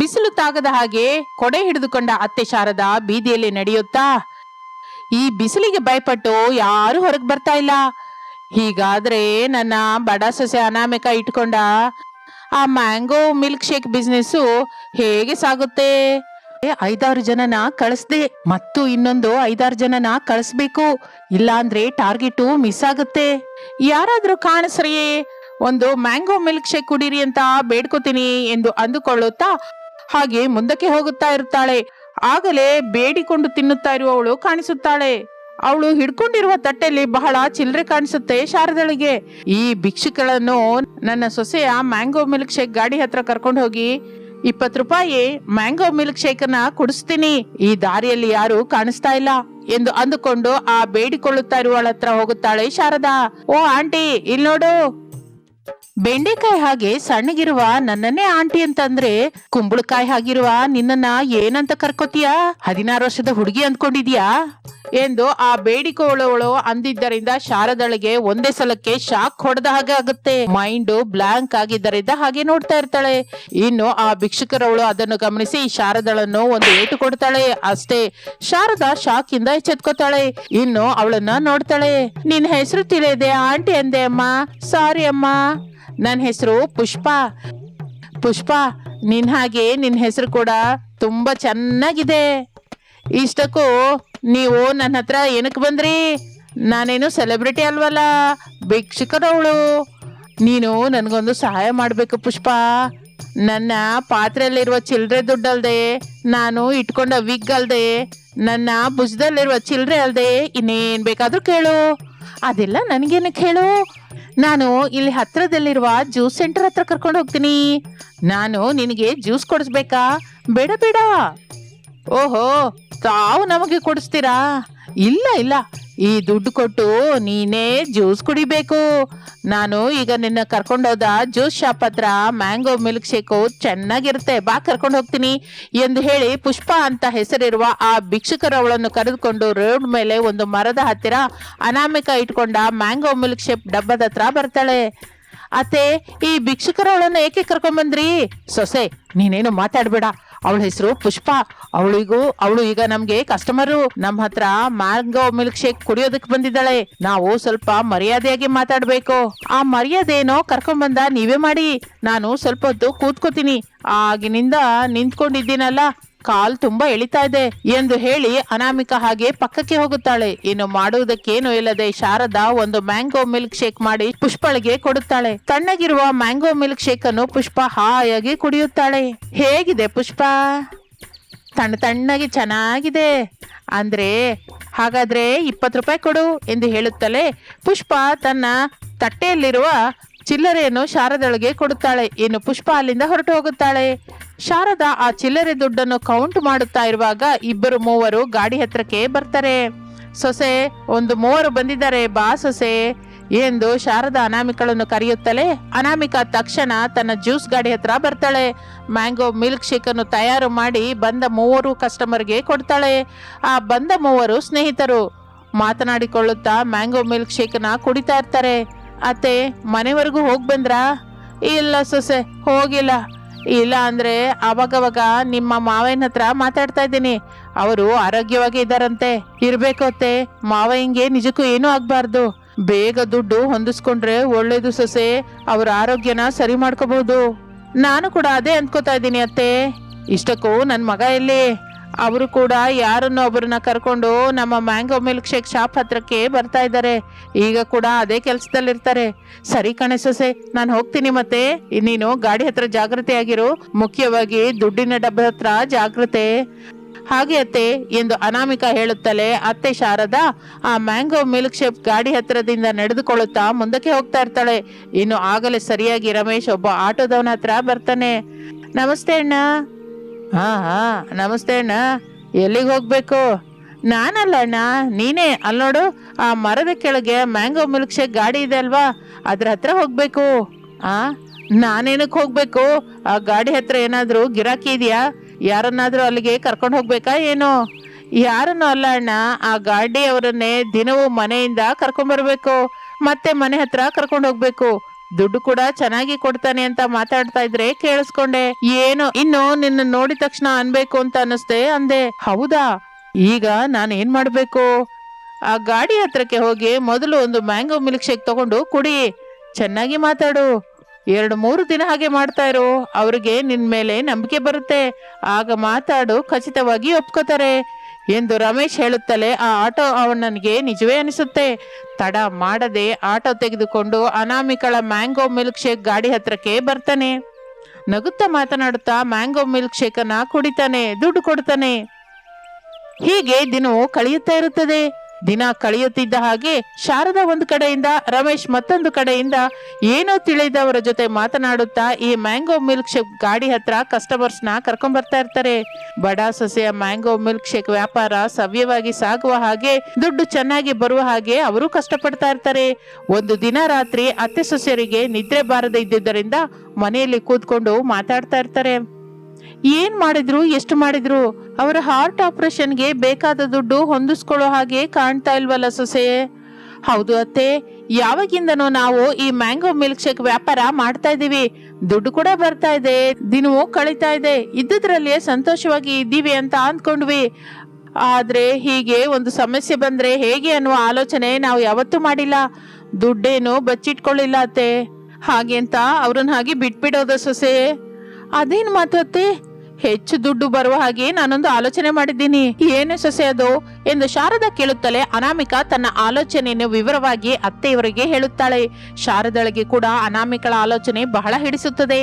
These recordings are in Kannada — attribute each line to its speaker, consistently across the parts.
Speaker 1: ಬಿಸಿಲು ತಾಗದ ಹಾಗೆ ಕೊಡೆ ಹಿಡಿದುಕೊಂಡ ಅತ್ತೆ ಶಾರದ ಬೀದಿಯಲ್ಲಿ ನಡೆಯುತ್ತಾ, ಈ ಬಿಸಿಲಿಗೆ ಭಯಪಟ್ಟು ಯಾರು ಹೊರಗೆ ಬರ್ತಾ ಇಲ್ಲ. ಹೀಗಾದ್ರೆ ನನ್ನ ಬಡ ಸೊಸೆ ಅನಾಮಿಕ ಇಟ್ಕೊಂಡ, ಆ ಮ್ಯಾಂಗೋ ಮಿಲ್ಕ್ ಶೇಕ್ ಬಿಸ್ನೆಸ್ ಹೇಗೆ ಸಾಗುತ್ತೆ? ಐದಾರು ಜನನ ಕಳಿಸ್ದೆ, ಮತ್ತು ಇನ್ನೊಂದು ಐದಾರು ಜನನ ಕಳಿಸ್ಬೇಕು. ಇಲ್ಲಾಂದ್ರೆ ಟಾರ್ಗೆಟು ಮಿಸ್ ಆಗುತ್ತೆ. ಯಾರಾದ್ರೂ ಕಾಣಿಸ್ರಿ ಒಂದು ಮ್ಯಾಂಗೋ ಮಿಲ್ಕ್ ಶೇಕ್ ಕುಡೀರಿ ಅಂತ ಬೇಡ್ಕೋತೀನಿ ಎಂದು ಅಂದುಕೊಳ್ಳುತ್ತಾ ಹಾಗೆ ಮುಂದಕ್ಕೆ ಹೋಗುತ್ತಾ ಇರುತ್ತಾಳೆ. ಆಗಲೇ ಬೇಡಿಕೊಂಡು ತಿನ್ನುತ್ತಾ ಇರುವವಳು ಕಾಣಿಸುತ್ತಾಳೆ. ಅವಳು ಹಿಡ್ಕೊಂಡಿರುವ ತಟ್ಟೆಯಲ್ಲಿ ಬಹಳ ಚಿಲ್ಲರೆ ಕಾಣಿಸುತ್ತೆ ಶಾರದಳಿಗೆ. ಈ ಭಿಕ್ಷುಗಳನ್ನು ನನ್ನ ಸೊಸೆಯ ಮ್ಯಾಂಗೋ ಮಿಲ್ಕ್ ಶೇಕ್ ಗಾಡಿ ಹತ್ರ ಕರ್ಕೊಂಡು ಹೋಗಿ ಇಪ್ಪತ್ತು ರೂಪಾಯಿ ಮ್ಯಾಂಗೋ ಮಿಲ್ಕ್ ಶೇಕ್ ಅನ್ನ ಕುಡಿಸ್ತೀನಿ. ಈ ದಾರಿಯಲ್ಲಿ ಯಾರು ಕಾಣಿಸ್ತಾ ಇಲ್ಲ ಎಂದು ಅಂದುಕೊಂಡು ಆ ಬೇಡಿಕೊಳ್ಳುತ್ತಾ ಇರುವಳ ಹತ್ರ ಹೋಗುತ್ತಾಳೆ ಶಾರದಾ. ಓ ಆಂಟಿ ಇಲ್ಲಿ ನೋಡು ಬೆಂಡೆಕಾಯಿ ಹಾಗೆ ಸಣ್ಣಗಿರುವ ನನ್ನನ್ನೇ ಆಂಟಿ ಅಂತಂದ್ರೆ ಕುಂಬಳಕಾಯಿ ಹಾಗಿರುವ ನಿನ್ನನ್ನ ಏನಂತ ಕರ್ಕೋತೀಯ? ಹದಿನಾರು ವರ್ಷದ ಹುಡುಗಿ ಅಂದ್ಕೊಂಡಿದ್ಯಾ? ಎಂದು ಆ ಬೇಡಿಕೋಳವಳು ಅಂದಿದ್ದರಿಂದ ಶಾರದಳಿಗೆ ಒಂದೇ ಸಲಕ್ಕೆ ಶಾಕ್ ಹೊಡೆದ ಹಾಗೆ ಆಗುತ್ತೆ. ಮೈಂಡ್ ಬ್ಲಾಂಕ್ ಆಗಿದ್ದರಿಂದ ಹಾಗೆ ನೋಡ್ತಾ ಇರ್ತಾಳೆ. ಇನ್ನು ಆ ಭಿಕ್ಷುಕರವಳು ಅದನ್ನು ಗಮನಿಸಿ ಶಾರದಳನ್ನು ಒಂದು ಏಟು ಕೊಡ್ತಾಳೆ. ಅಷ್ಟೇ, ಶಾರದಾ ಶಾಕ್ ಇಂದ ಎಚ್ಚೆತ್ಕೋತಾಳೆ. ಇನ್ನು ಅವಳನ್ನ ನೋಡ್ತಾಳೆ. ನಿನ್ ಹೆಸರು ತಿಳಿಯದೆ ಆಂಟಿ ಅಂದೆ ಅಮ್ಮ. ಸಾರಿ ಅಮ್ಮ. ನನ್ನ ಹೆಸರು ಪುಷ್ಪ. ಪುಷ್ಪ ನಿನ್ನ ಹಾಗೆ ನಿನ್ನ ಹೆಸರು ಕೂಡ ತುಂಬಾ ಚೆನ್ನಾಗಿದೆ. ಇಷ್ಟಕ್ಕೂ ನೀವು ನನ್ನ ಹತ್ರ ಏನಕ್ಕೆ ಬಂದ್ರಿ? ನಾನೇನು ಸೆಲೆಬ್ರಿಟಿ ಅಲ್ವಲ್ಲ? ಭಿಕ್ಷಕರವಳು ನೀನು ನನಗೊಂದು ಸಹಾಯ ಮಾಡಬೇಕು ಪುಷ್ಪ. ನನ್ನ ಪಾತ್ರೆಯಲ್ಲಿರುವ ಚಿಲ್ಲರೆ ದುಡ್ಡಲ್ದೆ, ನಾನು ಇಟ್ಕೊಂಡ ವಿಗ್ ಅಲ್ಲದೆ ನನ್ನ ಭುಜದಲ್ಲಿರುವ ಚಿಲ್ಲರೆ ಅಲ್ಲದೆ ಇನ್ನೇನು ಬೇಕಾದರೂ ಕೇಳು. ಅದೆಲ್ಲ ನನಗೇನಕ್ಕೆ ಹೇಳು ನಾನು ಇಲ್ಲಿ ಹತ್ರದಲ್ಲಿರುವ ಜ್ಯೂಸ್ ಸೆಂಟರ್ ಹತ್ರ ಕರ್ಕೊಂಡು ಹೋಗ್ತೀನಿ. ನಾನು ನಿನಗೆ ಜ್ಯೂಸ್ ಕೊಡಿಸ್ಬೇಕಾ? ಬೇಡ ಬೇಡ. ಓಹೋ, ತಾವು ನಮಗೆ ಕೊಡಿಸ್ತೀರಾ? ಇಲ್ಲ ಇಲ್ಲ. ಈ ದುಡ್ಡು ಕೊಟ್ಟು ನೀನೇ ಜ್ಯೂಸ್ ಕುಡಿಬೇಕು. ನಾನು ಈಗ ನಿನ್ನ ಕರ್ಕೊಂಡೋದ ಜ್ಯೂಸ್ ಶಾಪ್ ಹತ್ರ ಮ್ಯಾಂಗೋ ಮಿಲ್ಕ್ ಶೇಕು ಚೆನ್ನಾಗಿರುತ್ತೆ. ಬಾ, ಕರ್ಕೊಂಡು ಹೋಗ್ತೀನಿ ಎಂದು ಹೇಳಿ ಪುಷ್ಪ ಅಂತ ಹೆಸರಿರುವ ಆ ಭಿಕ್ಷುಕರವಳನ್ನು ಕರೆದುಕೊಂಡು ರೋಡ್ ಮೇಲೆ ಒಂದು ಮರದ ಹತ್ತಿರ ಅನಾಮಿಕ ಇಟ್ಕೊಂಡ ಮ್ಯಾಂಗೋ ಮಿಲ್ಕ್ ಶೇಪ್ ಡಬ್ಬದ ಹತ್ರ ಬರ್ತಾಳೆ. ಅತ್ತೆ, ಈ ಭಿಕ್ಷುಕರವಳನ್ನ ಏಕೆ ಕರ್ಕೊಂಬಂದ್ರಿ? ಸೊಸೆ, ನೀನೇನು ಮಾತಾಡ್ಬೇಡ. ಅವಳ ಹೆಸರು ಪುಷ್ಪ. ಅವಳಿಗೂ, ಅವಳು ಈಗ ನಮ್ಗೆ ಕಸ್ಟಮರು ನಮ್ಮ ಹತ್ರ ಮ್ಯಾಂಗೋ ಮಿಲ್ಕ್ ಶೇಕ್ ಕುಡಿಯೋದಕ್ಕೆ ಬಂದಿದ್ದಾಳೆ. ನಾವು ಸ್ವಲ್ಪ ಮರ್ಯಾದೆಯಾಗಿ ಮಾತಾಡ್ಬೇಕು. ಆ ಮರ್ಯಾದೆ ಏನೋ ಕರ್ಕೊಂಡ್ಬಂದ ನೀವೇ ಮಾಡಿ. ನಾನು ಸ್ವಲ್ಪ ಹೊತ್ತು ಕೂತ್ಕೋತೀನಿ. ಆಗಿನಿಂದ ನಿಂತ್ಕೊಂಡಿದ್ದೀನಲ್ಲ. ಕಾಲ್ ತುಂಬಾ ಎಳಿತಾ ಇದೆ ಎಂದು ಹೇಳಿ ಅನಾಮಿಕ ಹಾಗೆ ಪಕ್ಕಕ್ಕೆ ಹೋಗುತ್ತಾಳೆ. ಇನ್ನು ಮಾಡುವುದಕ್ಕೇನು ಇಲ್ಲದೆ ಶಾರದಾ ಒಂದು ಮ್ಯಾಂಗೋ ಮಿಲ್ಕ್ ಶೇಕ್ ಮಾಡಿ ಪುಷ್ಪಳಿಗೆ ಕೊಡುತ್ತಾಳೆ. ತಣ್ಣಗಿರುವ ಮ್ಯಾಂಗೋ ಮಿಲ್ಕ್ ಶೇಕ್ ಅನ್ನು ಪುಷ್ಪ ಹಾಯಾಗಿ ಕುಡಿಯುತ್ತಾಳೆ. ಹೇಗಿದೆ ಪುಷ್ಪ? ತಣ್ಣ ತಣ್ಣಗೆ ಚೆನ್ನಾಗಿದೆ. ಅಂದ್ರೆ ಹಾಗಾದ್ರೆ ಇಪ್ಪತ್ತು ರೂಪಾಯಿ ಕೊಡು ಎಂದು ಹೇಳುತ್ತಲೇ ಪುಷ್ಪ ತನ್ನ ತಟ್ಟೆಯಲ್ಲಿರುವ ಚಿಲ್ಲರೆಯನ್ನು ಶಾರದೊಳಗೆ ಕೊಡುತ್ತಾಳೆ. ಇನ್ನು ಪುಷ್ಪ ಅಲ್ಲಿಂದ ಹೊರಟು ಹೋಗುತ್ತಾಳೆ. ಶಾರದಾ ಆ ಚಿಲ್ಲರೆ ದುಡ್ಡನ್ನು ಕೌಂಟ್ ಮಾಡುತ್ತಾ ಇರುವಾಗ ಇಬ್ಬರು ಮೂವರು ಗಾಡಿ ಹತ್ರಕ್ಕೆ ಬರ್ತಾರೆ. ಸೊಸೆ, ಒಂದು ಮೂವರು ಬಂದಿದ್ದಾರೆ. ಬಾ ಸೊಸೆ ಎಂದು ಶಾರದಾ ಅನಾಮಿಕಳನ್ನು ಕರೆಯುತ್ತಲೇ ಅನಾಮಿಕ ತಕ್ಷಣ ತನ್ನ ಜ್ಯೂಸ್ ಗಾಡಿ ಹತ್ರ ಬರ್ತಾಳೆ. ಮ್ಯಾಂಗೋ ಮಿಲ್ಕ್ ಶೇಕ್ ಅನ್ನು ತಯಾರು ಮಾಡಿ ಬಂದ ಮೂವರು ಕಸ್ಟಮರ್ಗೆ ಕೊಡ್ತಾಳೆ. ಆ ಬಂದ ಮೂವರು ಸ್ನೇಹಿತರು ಮಾತನಾಡಿಕೊಳ್ಳುತ್ತಾ ಮ್ಯಾಂಗೋ ಮಿಲ್ಕ್ ಶೇಕ್ನ ಕುಡಿತಾ ಇರ್ತಾರೆ. ಅತ್ತೆ, ಮನೆವರೆಗೂ ಹೋಗಿ ಬಂದ್ರಾ? ಇಲ್ಲ ಸೊಸೆ, ಹೋಗಿಲ್ಲ. ಇಲ್ಲ ಅಂದ್ರೆ ಅವಾಗವಾಗ ನಿಮ್ಮ ಮಾವಯ್ಯನ ಹತ್ರ ಮಾತಾಡ್ತಾ ಇದ್ದೀನಿ. ಅವರು ಆರೋಗ್ಯವಾಗಿ ಇದ್ದಾರಂತೆ. ಇರ್ಬೇಕು ಅತ್ತೆ, ಮಾವಯ್ಯಂಗೆ ನಿಜಕ್ಕೂ ಏನೂ ಆಗಬಾರ್ದು. ಬೇಗ ದುಡ್ಡು ಹೊಂದಿಸ್ಕೊಂಡ್ರೆ ಒಳ್ಳೇದು ಸೊಸೆ, ಅವರ ಆರೋಗ್ಯನ ಸರಿ ಮಾಡ್ಕೋಬಹುದು ನಾನು ಕೂಡ ಅದೇ ಅಂದ್ಕೋತಾ ಇದ್ದೀನಿ ಅತ್ತೆ. ಇಷ್ಟಕ್ಕೂ ನನ್ನ ಮಗ ಎಲ್ಲಿ? ಅವರು ಕೂಡ ಯಾರನ್ನು ಒಬ್ಬರನ್ನ ಕರ್ಕೊಂಡು ನಮ್ಮ ಮ್ಯಾಂಗೋ ಮಿಲ್ಕ್ ಶೇಕ್ ಶಾಪ್ ಹತ್ರಕ್ಕೆ ಬರ್ತಾ ಇದ್ದಾರೆ. ಈಗ ಕೂಡ ಅದೇ ಕೆಲಸದಲ್ಲಿರ್ತಾರೆ. ಸರಿ ಕಣೆ ಸೊಸೆ, ನಾನು ಹೋಗ್ತೀನಿ ಮತ್ತೆ. ನೀನು ಗಾಡಿ ಹತ್ರ ಜಾಗ್ರತೆ ಆಗಿರು ಮುಖ್ಯವಾಗಿ ದುಡ್ಡಿನ ಡಬ್ಬ ಹತ್ರ ಜಾಗ್ರತೆ. ಹಾಗೆ ಅತ್ತೆ, ಎಂದು ಅನಾಮಿಕ ಹೇಳುತ್ತಲೇ ಅತ್ತೆ ಶಾರದಾ ಆ ಮ್ಯಾಂಗೋ ಮಿಲ್ಕ್ ಶೇಪ್ ಗಾಡಿ ಹತ್ರದಿಂದ ನಡೆದುಕೊಳ್ಳುತ್ತಾ ಮುಂದಕ್ಕೆ ಹೋಗ್ತಾ ಇರ್ತಾಳೆ. ಇನ್ನು ಆಗಲೇ ಸರಿಯಾಗಿ ರಮೇಶ್ ಒಬ್ಬ ಆಟೋದವನ ಹತ್ರ ಬರ್ತಾನೆ. ನಮಸ್ತೆ ಅಣ್ಣ. ಹಾ ಹಾ, ನಮಸ್ತೆ ಅಣ್ಣ. ಎಲ್ಲಿಗೆ ಹೋಗ್ಬೇಕು? ನಾನಲ್ಲ ಅಣ್ಣ, ನೀನೇ. ಅಲ್ಲಿ ನೋಡು, ಆ ಮರದ ಕೆಳಗೆ ಮ್ಯಾಂಗೋ ಮಿಲ್ಕ್ ಶೇಕ್ ಗಾಡಿ ಇದೆ ಅಲ್ವಾ? ಅದ್ರ ಹತ್ರ ಹೋಗ್ಬೇಕು. ಆ ನಾನೇನಕ್ಕೆ ಹೋಗ್ಬೇಕು? ಆ ಗಾಡಿ ಹತ್ರ ಏನಾದರೂ ಗಿರಾಕಿ ಇದೆಯಾ? ಯಾರನ್ನಾದರೂ ಅಲ್ಲಿಗೆ ಕರ್ಕೊಂಡು ಹೋಗ್ಬೇಕಾ ಏನು? ಯಾರನ್ನು ಅಲ್ಲ ಅಣ್ಣ, ಆ ಗಾಡಿ ಅವರನ್ನೇ ದಿನವೂ ಮನೆಯಿಂದ ಕರ್ಕೊಂಡ್ ಬರ್ಬೇಕು. ಮತ್ತೆ ಮನೆ ಹತ್ರ ಕರ್ಕೊಂಡು ಹೋಗ್ಬೇಕು. ದುಡ್ಡು ಕೂಡ ಚೆನ್ನಾಗಿ ಕೊಡ್ತಾನೆ ಅಂತ ಮಾತಾಡ್ತಾ ಇದ್ರೆ ಕೇಳಿಸ್ಕೊಂಡೆ, ಏನು, ಇನ್ನು ನಿನ್ನ ನೋಡಿದ ತಕ್ಷಣ ಅನ್ಬೇಕು ಅಂತ ಅನ್ನಿಸ್ತೆ ಅಂದೆ, ಹೌದಾ? ಈಗ ನಾನು ಏನ್ ಮಾಡ್ಬೇಕು? ಆ ಗಾಡಿ ಹತ್ರಕ್ಕೆ ಹೋಗಿ ಮೊದಲು ಒಂದು ಮ್ಯಾಂಗೋ ಮಿಲ್ಕ್ ಶೇಕ್ ತಗೊಂಡು, ಕುಡಿ, ಚೆನ್ನಾಗಿ ಮಾತಾಡು. ಎರಡು ಮೂರು ದಿನ ಹಾಗೆ ಮಾಡ್ತಾ ಇರು. ಅವ್ರಿಗೆ ನಿನ್ ಮೇಲೆ ನಂಬಿಕೆ ಬರುತ್ತೆ. ಆಗ ಮಾತಾಡು, ಖಚಿತವಾಗಿ ಒಪ್ಕೋತಾರೆ. ಎಂದು ರಮೇಶ್ ಹೇಳುತ್ತಲೇ ಆ ಆಟೋ ಅವನಿಗೆ ನಿಜವೇ ಅನಿಸುತ್ತೆ. ತಡ ಮಾಡದೆ ಆಟೋ ತೆಗೆದುಕೊಂಡು ಅನಾಮಿಕಳ ಮ್ಯಾಂಗೋ ಮಿಲ್ಕ್ ಶೇಕ್ ಗಾಡಿ ಹತ್ರಕ್ಕೆ ಬರ್ತಾನೆ. ನಗುತ್ತಾ ಮಾತನಾಡುತ್ತಾ ಮ್ಯಾಂಗೋ ಮಿಲ್ಕ್ ಶೇಕನ್ನ ಕುಡಿತಾನೆ, ದುಡ್ಡು ಕೊಡ್ತಾನೆ. ಹೀಗೆ ದಿನವೂ ಕಳೆಯುತ್ತಾ ಇರುತ್ತದೆ. ದಿನ ಕಳೆಯುತ್ತಿದ್ದ ಹಾಗೆ ಶಾರದಾ ಒಂದು ಕಡೆಯಿಂದ, ರಮೇಶ್ ಮತ್ತೊಂದು ಕಡೆಯಿಂದ ಏನೋ ತಿಳಿದವರ ಜೊತೆ ಮಾತನಾಡುತ್ತಾ ಈ ಮ್ಯಾಂಗೋ ಮಿಲ್ಕ್ ಶೇಕ್ ಗಾಡಿ ಹತ್ರ ಕಸ್ಟಮರ್ಸ್ನ ಕರ್ಕೊಂಡ್ ಬರ್ತಾ ಇರ್ತಾರೆ. ಬಡ ಸೊಸೆಯ ಮ್ಯಾಂಗೋ ಮಿಲ್ಕ್ ಶೇಕ್ ವ್ಯಾಪಾರ ಸವ್ಯವಾಗಿ ಸಾಗುವ ಹಾಗೆ, ದುಡ್ಡು ಚೆನ್ನಾಗಿ ಬರುವ ಹಾಗೆ ಅವರು ಕಷ್ಟಪಡ್ತಾ ಇರ್ತಾರೆ. ಒಂದು ದಿನ ರಾತ್ರಿ ಅತ್ತೆ ಸೊಸೆಯರಿಗೆ ನಿದ್ರೆ ಬಾರದೆ ಇದ್ದಿದ್ದರಿಂದ ಮನೆಯಲ್ಲಿ ಕೂತ್ಕೊಂಡು ಮಾತಾಡ್ತಾ ಇರ್ತಾರೆ. ಏನ್ ಮಾಡಿದ್ರು, ಎಷ್ಟು ಮಾಡಿದ್ರು? ಅವರ ಹಾರ್ಟ್ ಆಪರೇಷನ್ಗೆ ಬೇಕಾದ ದುಡ್ಡು ಹೊಂದಿಸ್ಕೊಳ್ಳೋ ಹಾಗೆ ಕಾಣ್ತಾ ಇಲ್ವಲ್ಲ ಸೊಸೆ? ಹೌದು ಅತ್ತೆ, ಯಾವಾಗಿಂದನೂ ನಾವು ಈ ಮ್ಯಾಂಗೋ ಮಿಲ್ಕ್ ಶೇಕ್ ವ್ಯಾಪಾರ ಮಾಡ್ತಾ ಇದೀವಿ ದುಡ್ಡು ಕೂಡ ಬರ್ತಾ ಇದೆ, ದಿನವೂ ಕಳೀತಾ ಇದೆ. ಇದ್ದುದ್ರಲ್ಲಿಯೇ ಸಂತೋಷವಾಗಿ ಇದ್ದೀವಿ ಅಂತ ಅಂದ್ಕೊಂಡ್ವಿ. ಆದ್ರೆ ಹೀಗೆ ಒಂದು ಸಮಸ್ಯೆ ಬಂದ್ರೆ ಹೇಗೆ ಅನ್ನುವ ಆಲೋಚನೆ ನಾವು ಯಾವತ್ತೂ ಮಾಡಿಲ್ಲ. ದುಡ್ಡೇನು ಬಚ್ಚಿಟ್ಕೊಳ್ಳಿಲ್ಲ ಅತ್ತೆ. ಹಾಗೆ ಅಂತ ಅವ್ರನ್ನ ಹಾಗೆ ಬಿಟ್ಬಿಡೋದ ಸೊಸೆ. ಅದೇನು ಮಾತು ಅತ್ತೆ? ಹೆಚ್ಚು ದುಡ್ಡು ಬರುವ ಹಾಗೆ ನಾನೊಂದು ಆಲೋಚನೆ ಮಾಡಿದ್ದೀನಿ. ಏನು ಸೊಸೆ ಅದು? ಎಂದು ಶಾರದಾ ಕೇಳುತ್ತಲೇ ಅನಾಮಿಕಾ ತನ್ನ ಆಲೋಚನೆಯನ್ನು ವಿವರವಾಗಿ ಅತ್ತೆಯವರಿಗೆ ಹೇಳುತ್ತಾಳೆ. ಶಾರದಳಿಗೆ ಕೂಡ ಅನಾಮಿಕಳ ಆಲೋಚನೆ ಬಹಳ ಹಿಡಿಸುತ್ತದೆ.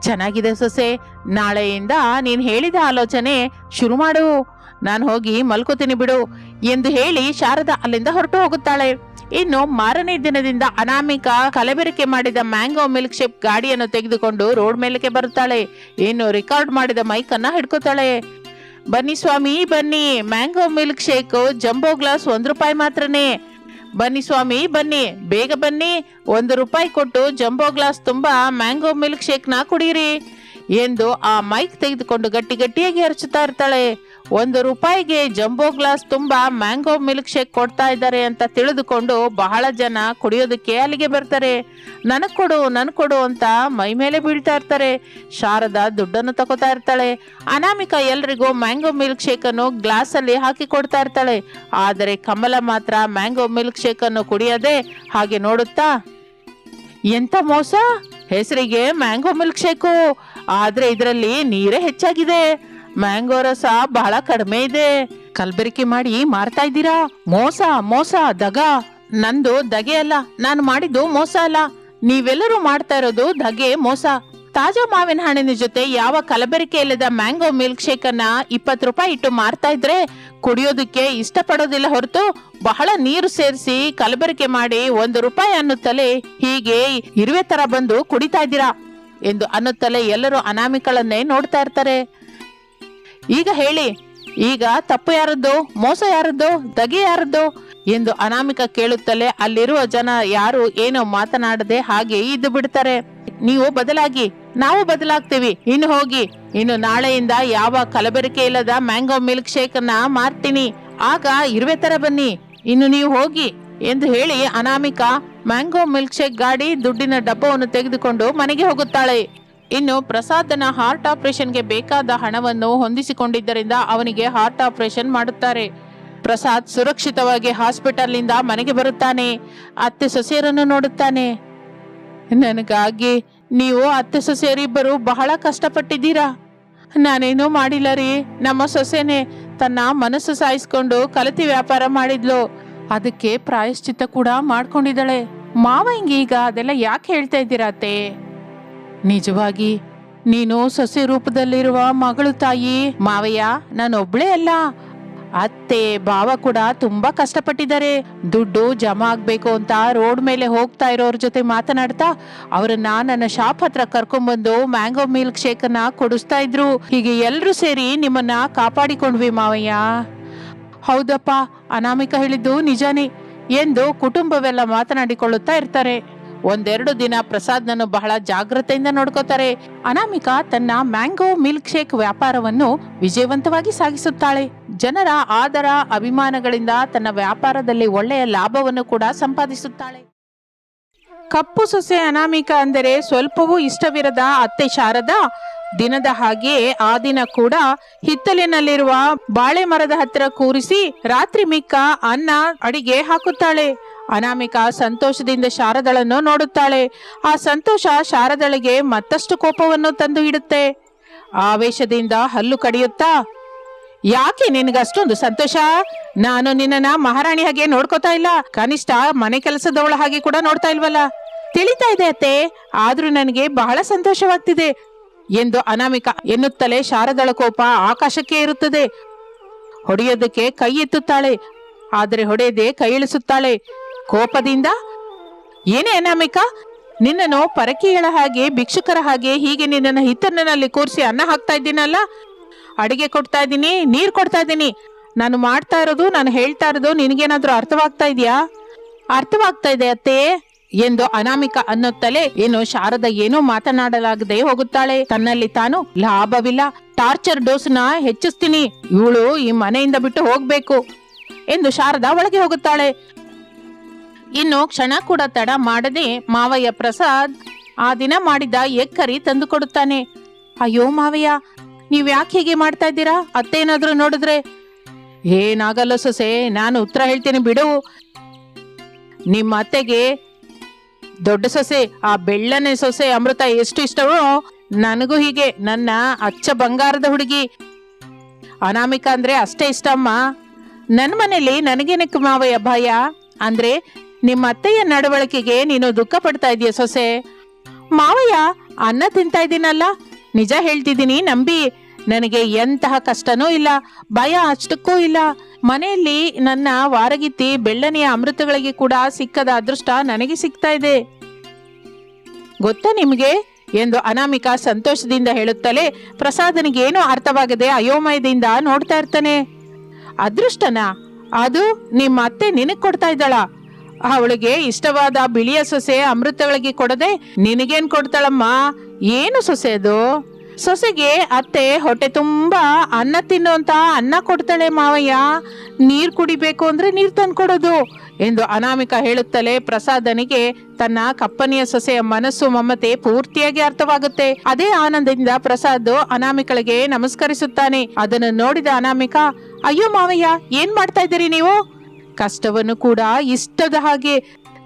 Speaker 1: ಚೆನ್ನಾಗಿದೆ ಸೊಸೆ. ನಾಳೆಯಿಂದ ನೀನ್ ಹೇಳಿದ ಆಲೋಚನೆ ಶುರು ಮಾಡು. ನಾನು ಹೋಗಿ ಮಲ್ಕೋತೀನಿ ಬಿಡು ಎಂದು ಹೇಳಿ ಶಾರದಾ ಅಲ್ಲಿಂದ ಹೊರಟು ಹೋಗುತ್ತಾಳೆ. ಇನ್ನು ಮಾರನೇ ದಿನದಿಂದ ಅನಾಮಿಕ ಕಲಬೆರಕೆ ಮಾಡಿದ ಮ್ಯಾಂಗೋ ಮಿಲ್ಕ್ ಶೇಪ್ ಗಾಡಿಯನ್ನು ತೆಗೆದುಕೊಂಡು ರೋಡ್ ಮೇಲಕ್ಕೆ ಬರುತ್ತಾಳೆ. ಇನ್ನು ರೆಕಾರ್ಡ್ ಮಾಡಿದ ಮೈಕ್ ಅನ್ನ ಹಿಡ್ಕೋತಾಳೆ. ಬನ್ನಿ ಸ್ವಾಮಿ, ಬನ್ನಿ. Mango milk shake jumbo glass ಒಂದು ರೂಪಾಯಿ ಮಾತ್ರನೇ. ಬನ್ನಿ ಸ್ವಾಮಿ, ಬನ್ನಿ. ಬೇಗ ಬನ್ನಿ. ಒಂದು ರೂಪಾಯಿ ಕೊಟ್ಟು ಜಂಬೋ ಗ್ಲಾಸ್ ತುಂಬಾ ಮ್ಯಾಂಗೋ ಮಿಲ್ಕ್ ಶೇಕ್ನ ಕುಡೀರಿ ಎಂದು ಆ ಮೈಕ್ ತೆಗೆದುಕೊಂಡು ಗಟ್ಟಿ ಗಟ್ಟಿಯಾಗಿ ಹರಚುತ್ತಾ ಇರ್ತಾಳೆ. ಒಂದು ರೂಪಾಯಿಗೆ ಜಂಬೋ ಗ್ಲಾಸ್ ತುಂಬಾ ಮ್ಯಾಂಗೋ ಮಿಲ್ಕ್ ಶೇಕ್ ಕೊಡ್ತಾ ಇದ್ದಾರೆ ಅಂತ ತಿಳಿದುಕೊಂಡು ಬಹಳ ಜನ ಕುಡಿಯೋದಕ್ಕೆ ಅಲ್ಲಿಗೆ ಬರ್ತಾರೆ. ನನಗೆ ಕೊಡು, ನನ್ ಕೊಡು ಅಂತ ಮೈ ಮೇಲೆ ಬೀಳ್ತಾ ಇರ್ತಾರೆ. ಶಾರದಾ ದುಡ್ಡನ್ನು ತಗೋತಾ ಇರ್ತಾಳೆ. ಅನಾಮಿಕಾ ಎಲ್ರಿಗೂ ಮ್ಯಾಂಗೋ ಮಿಲ್ಕ್ ಶೇಕ್ ಅನ್ನು ಗ್ಲಾಸ್ ಅಲ್ಲಿ ಹಾಕಿ ಕೊಡ್ತಾ ಇರ್ತಾಳೆ. ಆದರೆ ಕಮಲ ಮಾತ್ರ ಮ್ಯಾಂಗೋ ಮಿಲ್ಕ್ ಶೇಕ್ ಅನ್ನು ಕುಡಿಯದೆ ಹಾಗೆ ನೋಡುತ್ತಾ, ಎಂತ ಮೋಸ? ಹೆಸರಿಗೆ ಮ್ಯಾಂಗೋ ಮಿಲ್ಕ್ ಶೇಕು. ಆದ್ರೆ ಇದರಲ್ಲಿ ನೀರೇ ಹೆಚ್ಚಾಗಿದೆ. ಮ್ಯಾಂಗೋ ರಸ ಬಹಳ ಕಡಿಮೆ ಇದೆ. ಕಲ್ಬೆರಕೆ ಮಾಡಿ ಮಾರ್ತಾ ಇದ್ದೀರಾ? ಮೋಸ ಮೋಸ, ದಗ. ನಂದು ದಗೆ ಅಲ್ಲ, ನಾನು ಮಾಡಿದ್ದು ಮೋಸ ಅಲ್ಲ. ನೀವೆಲ್ಲರೂ ಮಾಡ್ತಾ ಇರೋದು ದಗೆ, ಮೋಸ. ತಾಜಾ ಮಾವಿನ ಹಣ್ಣಿನ ಜೊತೆ ಯಾವ ಕಲಬೆರಿಕೆ ಇಲ್ಲದ ಮ್ಯಾಂಗೋ ಮಿಲ್ಕ್ ಶೇಕ್ ಅನ್ನ ಇಪ್ಪತ್ತು ರೂಪಾಯಿ ಇಟ್ಟು ಮಾರ್ತಾ ಇದ್ರೆ ಕುಡಿಯೋದಕ್ಕೆ ಇಷ್ಟಪಡೋದಿಲ್ಲ ಹೊರತು ಬಹಳ ನೀರು ಸೇರಿಸಿ ಕಲಬೆರಿಕೆ ಮಾಡಿ ಒಂದು ರೂಪಾಯಿ ಅನ್ನುತ್ತಲೇ ಹೀಗೆ ಇರುವೆ ತರ ಬಂದು ಕುಡಿತಾ ಇದ್ದೀರಾ ಎಂದು ಅನ್ನುತ್ತಲೇ ಎಲ್ಲರೂ ಅನಾಮಿಕಳನ್ನೇ ನೋಡ್ತಾ ಇರ್ತಾರೆ. ಈಗ ಹೇಳಿ, ಈಗ ತಪ್ಪು ಯಾರದ್ದು, ಮೋಸ ಯಾರದ್ದು ದಗೆ ಯಾರದ್ದು ಎಂದು ಅನಾಮಿಕ ಕೇಳುತ್ತಲೇ ಅಲ್ಲಿರುವ ಜನ ಯಾರು ಏನೋ ಮಾತನಾಡದೆ ಹಾಗೆ ಇದ್ದು ಬಿಡ್ತಾರೆ. ನೀವು ಬದಲಾಗಿ, ನಾವು ಬದಲಾಗ್ತೀವಿ. ಇನ್ನು ಹೋಗಿ, ಇನ್ನು ನಾಳೆಯಿಂದ ಯಾವ ಕಲಬೆರಕೆ ಇಲ್ಲದ ಮ್ಯಾಂಗೋ ಮಿಲ್ಕ್ ಶೇಕ್ ಅನ್ನ ಮಾರ್ತೀನಿ. ಆಗ ಇರುವೆ ತರ ಬನ್ನಿ. ಇನ್ನು ನೀವು ಹೋಗಿ ಎಂದು ಹೇಳಿ ಅನಾಮಿಕಾ ಮ್ಯಾಂಗೋ ಮಿಲ್ಕ್ ಶೇಕ್ ಗಾಡಿ ದುಡ್ಡಿನ ಡಬ್ಬವನ್ನು ತೆಗೆದುಕೊಂಡು ಮನೆಗೆ ಹೋಗುತ್ತಾಳೆ. ಇನ್ನು ಪ್ರಸಾದನ ಹಾರ್ಟ್ ಆಪರೇಷನ್ಗೆ ಬೇಕಾದ ಹಣವನ್ನು ಹೊಂದಿಸಿಕೊಂಡಿದ್ದರಿಂದ ಅವನಿಗೆ ಹಾರ್ಟ್ ಆಪರೇಷನ್ ಮಾಡುತ್ತಾರೆ. ಪ್ರಸಾದ್ ಸುರಕ್ಷಿತವಾಗಿ ಹಾಸ್ಪಿಟಲ್ನಿಂದ ಮನೆಗೆ ಬರುತ್ತಾನೆ. ಅತ್ತೆ ಸೊಸೆಯರನ್ನು ನೋಡುತ್ತಾನೆ. ನನಗಾಗಿ ನೀವು ಅತ್ತೆ ಸೊಸೆಯರಿಬ್ಬರು ಬಹಳ ಕಷ್ಟಪಟ್ಟಿದ್ದೀರಾ? ನಾನೇನೂ ಮಾಡಿಲ್ಲ ರೀ. ನಮ್ಮ ಸೊಸೆನೆ ತನ್ನ ಮನಸ್ಸು ಸಾಯಿಸ್ಕೊಂಡು ಕಲತಿ ವ್ಯಾಪಾರ ಮಾಡಿದ್ಲು. ಅದಕ್ಕೆ ಪ್ರಾಯಶ್ಚಿತ್ತ ಕೂಡ ಮಾಡ್ಕೊಂಡಿದ್ದಾಳೆ. ಮಾವ ಹಿಂಗೀಗ ಅದೆಲ್ಲ ಯಾಕೆ ಹೇಳ್ತಾ ಇದ್ದೀರಾ ಅತ್ತೆ? ನಿಜವಾಗಿ, ನೀನು ಸೊಸೆ ರೂಪದಲ್ಲಿರುವ ಮಗಳು ತಾಯಿ. ಮಾವಯ್ಯ, ನಾನೊಬ್ಳೇ ಅಲ್ಲ. ಅತ್ತೆ, ಭಾವ ಕೂಡ ತುಂಬಾ ಕಷ್ಟಪಟ್ಟಿದ್ದಾರೆ. ದುಡ್ಡು ಜಮಾ ಆಗ್ಬೇಕು ಅಂತ ರೋಡ್ ಮೇಲೆ ಹೋಗ್ತಾ ಇರೋರ್ ಜೊತೆ ಮಾತನಾಡ್ತಾ ಅವರನ್ನ ನನ್ನ ಶಾಪ್ ಹತ್ರ ಕರ್ಕೊಂಡ್ಬಂದು ಮ್ಯಾಂಗೋ ಮಿಲ್ಕ್ ಶೇಕ್ ಅನ್ನ ಕೊಡಿಸ್ತಾ ಇದ್ರು. ಹೀಗೆ ಎಲ್ರು ಸೇರಿ ನಿಮ್ಮನ್ನ ಕಾಪಾಡಿಕೊಂಡ್ವಿ ಮಾವಯ್ಯ. ಹೌದಪ್ಪ, ಅನಾಮಿಕ ಹೇಳಿದ್ದು ನಿಜಾನೇ ಎಂದು ಕುಟುಂಬವೆಲ್ಲ ಮಾತನಾಡಿಕೊಳ್ಳುತ್ತಾ ಇರ್ತಾರೆ. ಒಂದೆರಡು ದಿನ ಪ್ರಸಾದ್ನನ್ನು ಬಹಳ ಜಾಗ್ರತೆಯಿಂದ ನೋಡ್ಕೋತಾರೆ. ಅನಾಮಿಕಾ ತನ್ನ ಮ್ಯಾಂಗೋ ಮಿಲ್ಕ್ ಶೇಕ್ ವ್ಯಾಪಾರವನ್ನು ವಿಜಯವಂತವಾಗಿ ಸಾಗಿಸುತ್ತಾಳೆ. ಜನರ ಆದರ, ಅಭಿಮಾನಗಳಿಂದ ತನ್ನ ವ್ಯಾಪಾರದಲ್ಲಿ ಒಳ್ಳೆಯ ಲಾಭವನ್ನು ಕೂಡ ಸಂಪಾದಿಸುತ್ತಾಳೆ. ಕಪ್ಪು ಸೊಸೆ ಅನಾಮಿಕಾ ಅಂದರೆ ಸ್ವಲ್ಪವೂ ಇಷ್ಟವಿರದ ಅತ್ತೆ ಶಾರದಾ? ದಿನದ ಹಾಗೆ ಆ ದಿನ ಕೂಡ ಹಿತ್ತಲಿನಲ್ಲಿರುವ ಬಾಳೆ ಮರದ ಹತ್ತಿರ ಕೂರಿಸಿ ರಾತ್ರಿ ಮಿಕ್ಕ ಅನ್ನ ಅಡಿಗೆ ಹಾಕುತ್ತಾಳೆ. ಅನಾಮಿಕ ಸಂತೋಷದಿಂದ ಶಾರದಳನ್ನು ನೋಡುತ್ತಾಳೆ. ಆ ಸಂತೋಷ ಶಾರದಳಿಗೆ ಮತ್ತಷ್ಟು ಕೋಪವನ್ನು ತಂದು ಇಡುತ್ತೆ. ಆವೇಶದಿಂದ ಹಲ್ಲು ಕಡಿಯುತ್ತಾ, ಯಾಕೆ ನಿನಗಷ್ಟೊಂದು ಸಂತೋಷ? ನಾನು ನಿನ್ನನ್ನ ಮಹಾರಾಣಿ ಹಾಗೆ ನೋಡ್ಕೋತಾ ಇಲ್ಲ. ಕನಿಷ್ಠ ಮನೆ ಕೆಲಸದವಳ ಹಾಗೆ ಕೂಡ ನೋಡ್ತಾ ಇಲ್ವಲ್ಲ? ತಿಳಿತಾ ಇದೆ ಅತ್ತೆ. ಆದ್ರೂ ನನಗೆ ಬಹಳ ಸಂತೋಷವಾಗ್ತಿದೆ. ಎಂದು ಅನಾಮಿಕ ಎನ್ನುತ್ತಲೇ ಶಾರದಳ ಕೋಪ ಆಕಾಶಕ್ಕೆ ಇರುತ್ತದೆ ಹೊಡೆಯೋದಕ್ಕೆ ಕೈ ಎತ್ತುತ್ತಾಳೆ. ಆದರೆ ಹೊಡೆಯದೆ ಕೈ ಇಳಿಸುತ್ತಾಳೆ. ಕೋಪದಿಂದ? ಏನೇ ಅನಾಮಿಕ, ನಿನ್ನನ್ನು ಪರಕೀಯಳ ಹಾಗೆ, ಭಿಕ್ಷುಕರ ಹಾಗೆ, ಹೀಗೆ ನಿನ್ನನ್ನು ಹಿತನಲ್ಲಿ ಕೂರಿಸಿ ಅನ್ನ ಹಾಕ್ತಾ ಇದ್ದೀನಲ್ಲ? ಅಡಿಗೆ ಕೊಡ್ತಾ ಇದ್ದೀನಿ, ನೀರು ಕೊಡ್ತಾ ಇದ್ದೀನಿ. ನಾನು ಮಾಡ್ತಾ ಇರೋದು, ನಾನು ಹೇಳ್ತಾ ಇರೋದು ನಿನಗೇನಾದರೂ ಅರ್ಥವಾಗ್ತಾ ಇದೆಯಾ? ಅರ್ಥವಾಗ್ತಾ ಇದೆ ಅತ್ತೆ. ಎಂದು ಅನಾಮಿಕ ಅನ್ನುತ್ತಲೇ ಏನು ಶಾರದ ಏನೂ ಮಾತನಾಡಲಾಗದೆ ಹೋಗುತ್ತಾಳೆ. ತನ್ನಲ್ಲಿ ತಾನು ಲಾಭವಿಲ್ಲ. ಟಾರ್ಚರ್ ಡೋಸ್ನ ಹೆಚ್ಚಿಸ್ತೀನಿ. ಇವಳು ಈ ಮನೆಯಿಂದ ಬಿಟ್ಟು ಹೋಗ್ಬೇಕು ಎಂದು ಶಾರದಾ ಒಳಗೆ ಹೋಗುತ್ತಾಳೆ. ಇನ್ನು ಕ್ಷಣ ಕೂಡ ತಡ ಮಾಡದೆ ಮಾವಯ್ಯ ಪ್ರಸಾದ್ ಆ ದಿನ ಮಾಡಿದ ಎಕ್ಕರಿ ತಂದು ಕೊಡುತ್ತಾನೆ ಅಯ್ಯೋ ಮಾವಯ್ಯ ನೀವ್ ಯಾಕೆ ಹೀಗೆ ಮಾಡ್ತಾ ಇದ್ದೀರಾ? ಅತ್ತೇನಾದ್ರೂ ನೋಡಿದ್ರೆ? ಏನಾಗಲ್ಲ ಸೊಸೆ, ನಾನು ಉತ್ತರ ಹೇಳ್ತೀನಿ ಬಿಡು. ನಿಮ್ಮ ಅತ್ತೆಗೆ ದೊಡ್ಡ ಸೊಸೆ, ಆ ಬೆಳ್ಳನೆ ಸೊಸೆ ಅಮೃತ ಎಷ್ಟು ಇಷ್ಟವೋ ನನಗೂ ಹೀಗೆ, ನನ್ನ ಅಚ್ಚ ಬಂಗಾರದ ಹುಡುಗಿ. ಅನಾಮಿಕ ಅಂದ್ರೆ ಅಷ್ಟೇ ಇಷ್ಟಮ್ಮ. ನನ್ನ ಮನೇಲಿ ನನಗೇನಕ್ಕೆ ಮಾವಯ್ಯ ಭಯ? ಅಂದ್ರೆ ನಿಮ್ಮ ಅತ್ತೆಯ ನಡವಳಿಕೆಗೆ ನೀನು ದುಃಖ ಪಡ್ತಾ ಇದೀಯ ಸೊಸೆ. ಮಾವಯ್ಯ, ಅನ್ನ ತಿಂತಾ ಇದ್ದೀನಲ್ಲ? ನಿಜ ಹೇಳ್ತಿದ್ದೀನಿ, ನಂಬಿ. ನನಗೆ ಎಂತಹ ಕಷ್ಟನೂ ಇಲ್ಲ, ಭಯ ಅಷ್ಟಕ್ಕೂ ಇಲ್ಲ. ಮನೆಯಲ್ಲಿ ನನ್ನ ವಾರಗಿತ್ತಿ ಬೆಳ್ಳನೆಯ ಅಮೃತಗಳಿಗೆ ಕೂಡ ಸಿಕ್ಕದ ಅದೃಷ್ಟ ನನಗೆ ಸಿಗ್ತಾ ಇದೆ. ಗೊತ್ತಾ ನಿಮಗೆ? ಎಂದು ಅನಾಮಿಕ ಸಂತೋಷದಿಂದ ಹೇಳುತ್ತಲೇ ಪ್ರಸಾದನಿಗೆ ಏನೂ ಅರ್ಥವಾಗದೆ ಅಯೋಮಯದಿಂದ ನೋಡ್ತಾ ಇರ್ತಾನೆ. ಅದೃಷ್ಟನ? ಅದು ನಿಮ್ಮ ಅತ್ತೆ ನಿನಗೆ ಕೊಡ್ತಾ ಇದ್ದಾಳ? ಅವಳಿಗೆ ಇಷ್ಟವಾದ ಬಿಳಿಯ ಸೊಸೆ ಅಮೃತಗಳಿಗೆ ಕೊಡದೆ ನಿನಗೇನ್ ಕೊಡ್ತಾಳಮ್ಮ? ಏನು ಸೊಸೆ ಅದು? ಸೊಸೆಗೆ ಅತ್ತೆ ಹೊಟ್ಟೆ ತುಂಬಾ ಅನ್ನ ತಿನ್ನುವಂತ ಅನ್ನ ಕೊಡ್ತಾಳೆ ಮಾವಯ್ಯ. ನೀರು ಕುಡಿಬೇಕು ಅಂದ್ರೆ ನೀರು ತಂದ್ಕೊಡೋದು ಎಂದು ಅನಾಮಿಕ ಹೇಳುತ್ತಲೇ ಪ್ರಸಾದನಿಗೆ ತನ್ನ ಕಪ್ಪನೆಯ ಸೊಸೆಯ ಮನಸ್ಸು ಮಮತೆ ಪೂರ್ತಿಯಾಗಿ ಅರ್ಥವಾಗುತ್ತೆ. ಅದೇ ಆನಂದದಿಂದ ಪ್ರಸಾದ್ ಅನಾಮಿಕಳಿಗೆ ನಮಸ್ಕರಿಸುತ್ತಾನೆ. ಅದನ್ನು ನೋಡಿದ ಅನಾಮಿಕ, ಅಯ್ಯೋ ಮಾವಯ್ಯ, ಏನ್ ಮಾಡ್ತಾ ಇದ್ದೀರಿ ನೀವು? ಕಷ್ಟವನ್ನು ಕೂಡ, ಇಷ್ಟದ ಹಾಗೆ,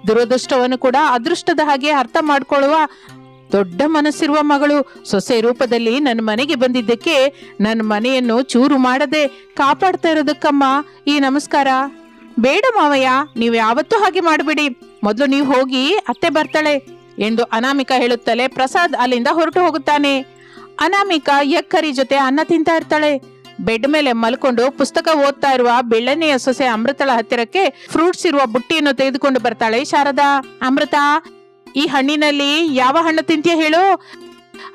Speaker 1: ದುರದೃಷ್ಟವನ್ನು ಕೂಡ, ಅದೃಷ್ಟದ ಹಾಗೆ ಅರ್ಥ ಮಾಡ್ಕೊಳ್ಳುವ ದೊಡ್ಡ ಮನಸ್ಸಿರುವ ಮಗಳು ಸೊಸೆ ರೂಪದಲ್ಲಿ ನನ್ನ ಮನೆಗೆ ಬಂದಿದ್ದಕ್ಕೆ ನನ್ನ ಮನೆಯನ್ನು ಚೂರು ಮಾಡದೆ ಕಾಪಾಡ್ತಾ ಇರೋದಕ್ಕಮ್ಮ, ಈ ನಮಸ್ಕಾರ. ಬೇಡ ಮಾವಯ್ಯ, ನೀವು ಯಾವತ್ತೂ ಹಾಗೆ ಮಾಡಬೇಡಿ. ಮೊದಲು ನೀವು ಹೋಗಿ ಅತ್ತೆ ಬರ್ತಾಳೆ ಎಂದು ಅನಾಮಿಕ ಹೇಳುತ್ತಲೇ ಪ್ರಸಾದ್ ಅಲ್ಲಿಂದ ಹೊರಟು ಹೋಗುತ್ತಾನೆ. ಅನಾಮಿಕ ಎಕ್ಕರಿ ಜೊತೆ ಅನ್ನ ತಿಂತಾ ಇರ್ತಾಳೆ. ಬೆಡ್ ಮೇಲೆ ಮಲ್ಕೊಂಡು ಪುಸ್ತಕ ಓದ್ತಾ ಇರುವ ಬೆಳ್ಳನೆಯ ಸೊಸೆ ಅಮೃತಳ ಹತ್ತಿರಕ್ಕೆ ಫ್ರೂಟ್ಸ್ ಇರುವ ಬುಟ್ಟಿಯನ್ನು ತೆಗೆದುಕೊಂಡು ಬರ್ತಾಳೆ ಶಾರದಾ. ಅಮೃತ, ಈ ಹಣ್ಣಿನಲ್ಲಿ ಯಾವ ಹಣ್ಣು ತಿಂತೀಯ ಹೇಳು.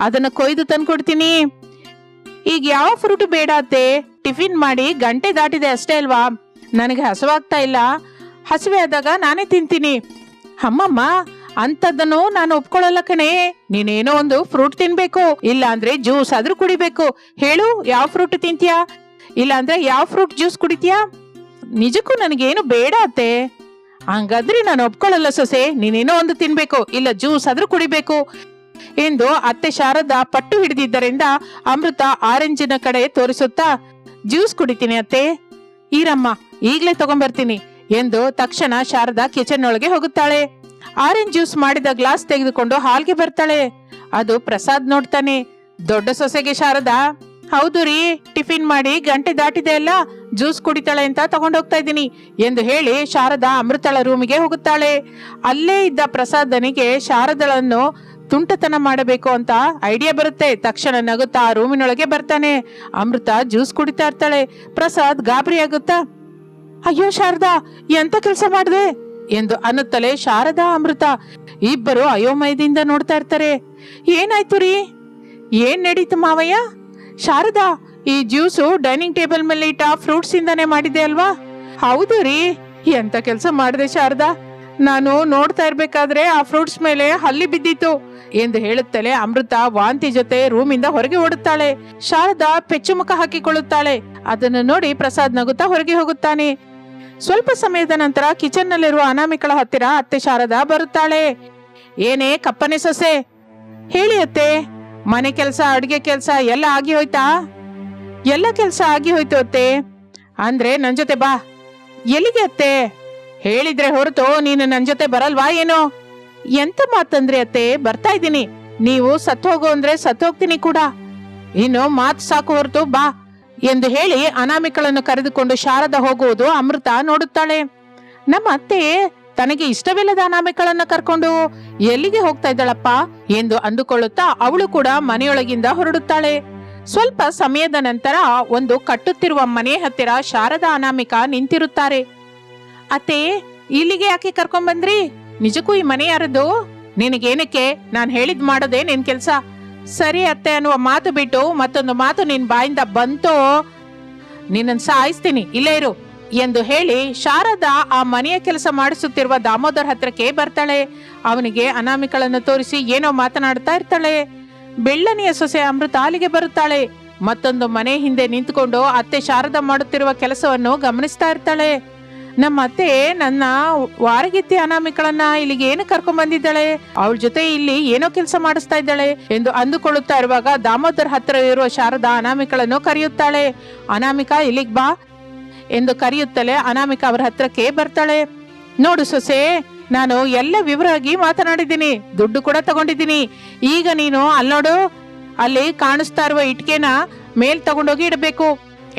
Speaker 1: ಅದನ್ನು ಕೊಯ್ದು ತಂದ್ಕೊಡ್ತೀನಿ. ಈಗ ಯಾವ ಫ್ರೂಟ್ ಬೇಡ ಅತ್ತೆ? ಟಿಫಿನ್ ಮಾಡಿ ಗಂಟೆ ದಾಟಿದೆ ಅಷ್ಟೇ ಅಲ್ವಾ? ನನಗೆ ಹಸುವಾಗ್ತಾ ಇಲ್ಲ. ಹಸಿವೆ ಆದಾಗ ನಾನೇ ತಿಂತೀನಿ. ಅಮ್ಮಮ್ಮ ಅಂಥದ್ದನ್ನು ನಾನು ಒಪ್ಕೊಳ್ಳಲ್ಲ ಕಣೆ. ನೀನೇನೋ ಒಂದು ಫ್ರೂಟ್ ತಿನ್ಬೇಕು ಇಲ್ಲ ಅಂದ್ರೆ ಜ್ಯೂಸ್ ಆದ್ರೂ ಕುಡಿಬೇಕು. ಹೇಳು, ಯಾವ ಫ್ರೂಟ್ ತಿಂತೀಯಾ? ಇಲ್ಲ ಅಂದ್ರೆ ಯಾವ ಫ್ರೂಟ್ ಜ್ಯೂಸ್ ಕುಡಿತೀಯಾ? ನಿಜಕ್ಕೂ ನನಗೇನು ಬೇಡ ಅತ್ತೆ. ಹಂಗಾದ್ರೆ ನಾನು ಒಪ್ಕೊಳ್ಳಲ್ಲ ಸೊಸೆ, ನೀನೇನೋ ಒಂದು ತಿನ್ಬೇಕು, ಇಲ್ಲ ಜ್ಯೂಸ್ ಆದ್ರೂ ಕುಡಿಬೇಕು. ಎಂದು ಅತ್ತೆ ಶಾರದಾ ಪಟ್ಟು ಹಿಡಿದಿದ್ದರಿಂದ ಅಮೃತ ಆರೆಂಜಿನ ಕಡೆ ತೋರಿಸುತ್ತಾ ಜ್ಯೂಸ್ ಕುಡಿತೀನಿ ಅತ್ತೆ. ಈರಮ್ಮ, ಈಗ್ಲೇ ತಗೊಂಡ್ಬರ್ತೀನಿ ಎಂದು ತಕ್ಷಣ ಶಾರದಾ ಕಿಚನ್ ಒಳಗೆ ಹೋಗುತ್ತಾಳೆ. ಆರೆಂಜ್ ಜ್ಯೂಸ್ ಮಾಡಿದ ಗ್ಲಾಸ್ ತೆಗೆದುಕೊಂಡು ಹಾಲ್ಗೆ ಬರ್ತಾಳೆ. ಅದು ಪ್ರಸಾದ್ ನೋಡ್ತಾನೆ. ದೊಡ್ಡ ಸೊಸೆಗೆ ಶಾರದಾ, ಹೌದು ರೀ, ಟಿಫಿನ್ ಮಾಡಿ ಗಂಟೆ ದಾಟಿದೆ ಅಲ್ಲ, ಜ್ಯೂಸ್ ಕುಡಿತಾಳೆ ಅಂತ ತಗೊಂಡು ಹೋಗ್ತಾ ಇದ್ದೀನಿ ಎಂದು ಹೇಳಿ ಶಾರದಾ ಅಮೃತಳ ರೂಮಿಗೆ ಹೋಗುತ್ತಾಳೆ. ಅಲ್ಲೇ ಇದ್ದ ಪ್ರಸಾದನಿಗೆ ಶಾರದಳನ್ನು ತುಂಟತನ ಮಾಡಬೇಕು ಅಂತ ಐಡಿಯಾ ಬರುತ್ತೆ. ತಕ್ಷಣ ನಗುತ್ತಾ ಆ ರೂಮಿನೊಳಗೆ ಬರ್ತಾನೆ. ಅಮೃತ ಜ್ಯೂಸ್ ಕುಡಿತಾ ಇರ್ತಾಳೆ. ಪ್ರಸಾದ್ ಗಾಬರಿ ಆಗುತ್ತಾ ಅಯ್ಯೋ ಶಾರದಾ, ಎಂತ ಕೆಲಸ ಮಾಡಿದೆ? ಎಂದು ಅನ್ನುತ್ತಲೇ ಶಾರದಾ, ಅಮೃತ ಇಬ್ಬರು ಅಯೋಮಯದಿಂದ ನೋಡ್ತಾ ಇರ್ತಾರೆ. ಏನಾಯ್ತು ರೀ? ಏನ್ ನಡೀತು ಮಾವಯ್ಯ? ಶಾರದಾ, ಈ ಜ್ಯೂಸು ಡೈನಿಂಗ್ ಟೇಬಲ್ ಮೇಲೆ ಇಟ್ಟ ಫ್ರೂಟ್ಸ್ ಇಂದಾನೆ ಮಾಡಿದೆ ಅಲ್ವಾ? ಹೌದು ರೀ. ಎಂತ ಕೆಲಸ ಮಾಡಿದೆ ಶಾರದಾ? ನಾನು ನೋಡ್ತಾ ಇರ್ಬೇಕಾದ್ರೆ ಆ ಫ್ರೂಟ್ಸ್ ಮೇಲೆ ಹಲ್ಲಿ ಬಿದ್ದಿತ್ತು ಎಂದು ಹೇಳುತ್ತಲೇ ಅಮೃತ ವಾಂತಿ ಜೊತೆ ರೂಮಿಂದ ಹೊರಗೆ ಓಡುತ್ತಾಳೆ. ಶಾರದಾ ಪೆಚ್ಚುಮುಖ ಹಾಕಿಕೊಳ್ಳುತ್ತಾಳೆ. ಅದನ್ನು ನೋಡಿ ಪ್ರಸಾದ್ ನಗುತ್ತಾ ಹೊರಗೆ ಹೋಗುತ್ತಾನೆ. ಸ್ವಲ್ಪ ಸಮಯದ ನಂತರ ಕಿಚನ್ ನಲ್ಲಿರುವ ಅನಾಮಿಕಳ ಹತ್ತಿರ ಅತ್ತೆ ಶಾರದಾ ಬರುತ್ತಾಳೆ. ಏನೇ ಕಪ್ಪನೆ ಸೊಸೆ, ಹೇಳಿ ಅತ್ತೆ, ಮನೆ ಕೆಲಸ, ಅಡುಗೆ ಕೆಲಸ ಎಲ್ಲ ಆಗಿ ಹೋಯ್ತಾ? ಎಲ್ಲ ಕೆಲಸ ಆಗಿ ಹೋಯ್ತು ಅತ್ತೆ. ಅಂದ್ರೆ ನನ್ ಜೊತೆ ಬಾ. ಎಲ್ಲಿಗೆ ಅತ್ತೆ? ಹೇಳಿದ್ರೆ ಹೊರತು ನೀನು ನನ್ ಜೊತೆ ಬರಲ್ವಾ ಏನೋ? ಎಂತ ಮಾತಂದ್ರೆ ಅತ್ತೆ, ಬರ್ತಾ ಇದ್ದೀನಿ. ನೀವು ಸತ್ ಹೋಗು ಅಂದ್ರೆ ಸತ್ ಹೋಗ್ತೀನಿ ಕೂಡ. ಇನ್ನು ಮಾತು ಸಾಕು ಹೊರತು ಬಾ. ಎಂದು ಹೇಳಿ ಅನಾಮಿಕಳನ್ನು ಕರೆದುಕೊಂಡು ಶಾರದ ಹೋಗುವುದು ಅಮೃತ ನೋಡುತ್ತಾಳೆ. ನಮ್ಮ ಅತ್ತೆ ತನಗೆ ಇಷ್ಟವಿಲ್ಲದ ಅನಾಮಿಕಳನ್ನ ಕರ್ಕೊಂಡು ಎಲ್ಲಿಗೆ ಹೋಗ್ತಾ ಇದ್ದಾಳಪ್ಪ ಎಂದು ಅಂದುಕೊಳ್ಳುತ್ತಾ ಅವಳು ಕೂಡ ಮನೆಯೊಳಗಿಂದ ಹೊರಡುತ್ತಾಳೆ. ಸ್ವಲ್ಪ ಸಮಯದ ನಂತರ ಒಂದು ಕಟ್ಟುತ್ತಿರುವ ಮನೆ ಹತ್ತಿರ ಶಾರದಾ ಅನಾಮಿಕ ನಿಂತಿರುತ್ತಾರೆ. ಅತ್ತೆ, ಇಲ್ಲಿಗೆ ಯಾಕೆ ಕರ್ಕೊಂಡ್ ಬಂದ್ರಿ ನಿಜಕ್ಕೂ ಈ ಮನೆ ಯಾರದು ನಿನಗೇನಕ್ಕೆ? ನಾನ್ ಹೇಳಿದ್ ಮಾಡೋದೇ ನಿನ್ ಕೆಲ್ಸ? ಸರಿ ಅತ್ತೆ ಅನ್ನುವ ಮಾತು ಬಿಟ್ಟು ಮತ್ತೊಂದು ಮಾತು ನಿನ್ ಬಾಯಿಂದ ಬಂತೋ? ನಿನ್ನನ್ನು ಸಾಯಿಸ್ತೀನಿ. ಇಲ್ಲೇ ಇರು ಎಂದು ಹೇಳಿ ಶಾರದಾ ಆ ಮನೆಯ ಕೆಲಸ ಮಾಡಿಸುತ್ತಿರುವ ದಾಮೋದರ್ ಹತ್ರಕ್ಕೆ ಬರ್ತಾಳೆ. ಅವನಿಗೆ ಅನಾಮಿಕಳನ್ನು ತೋರಿಸಿ ಏನೋ ಮಾತನಾಡ್ತಾ ಇರ್ತಾಳೆ. ಬೆಳ್ಳನೆಯ ಸೊಸೆ ಅಮೃತ ಅಲ್ಲಿಗೆ ಬರುತ್ತಾಳೆ. ಮತ್ತೊಂದು ಮನೆ ಹಿಂದೆ ನಿಂತುಕೊಂಡು ಅತ್ತೆ ಶಾರದಾ ಮಾಡುತ್ತಿರುವ ಕೆಲಸವನ್ನು ಗಮನಿಸ್ತಾ ಇರ್ತಾಳೆ. ನಮ್ಮ ಅತ್ತೆ ನನ್ನ ವಾರಗಿತ್ತಿ ಅನಾಮಿಕಳನ್ನ ಇಲ್ಲಿಗೆ ಏನು ಕರ್ಕೊಂಡ್ ಬಂದಿದ್ದಾಳೆ? ಅವಳ ಜೊತೆ ಇಲ್ಲಿ ಏನೋ ಕೆಲಸ ಮಾಡಿಸ್ತಾ ಇದ್ದಾಳೆ ಎಂದು ಅಂದುಕೊಳ್ಳುತ್ತಾ ಇರುವಾಗ ದಾಮೋದರ್ ಹತ್ತಿರ ಇರುವ ಶಾರದಾ ಅನಾಮಿಕಳನ್ನು ಕರೆಯುತ್ತಾಳೆ. ಅನಾಮಿಕಾ, ಇಲ್ಲಿಗೆ ಬಾ ಎಂದು ಕರೆಯುತ್ತಲೇ ಅನಾಮಿಕ ಅವರ ಹತ್ರಕ್ಕೆ ಬರ್ತಾಳೆ. ನೋಡು ಸೊಸೆ, ನಾನು ಎಲ್ಲ ವಿವರವಾಗಿ ಮಾತನಾಡಿದ್ದೀನಿ, ದುಡ್ಡು ಕೂಡ ತಗೊಂಡಿದ್ದೀನಿ. ಈಗ ನೀನು ಅಲ್ಲೋಡು ಅಲ್ಲಿ ಕಾಣಿಸ್ತಾ ಇರುವ ಇಟ್ಕೆನ ಮೇಲ್ ತಗೊಂಡೋಗಿ ಇಡಬೇಕು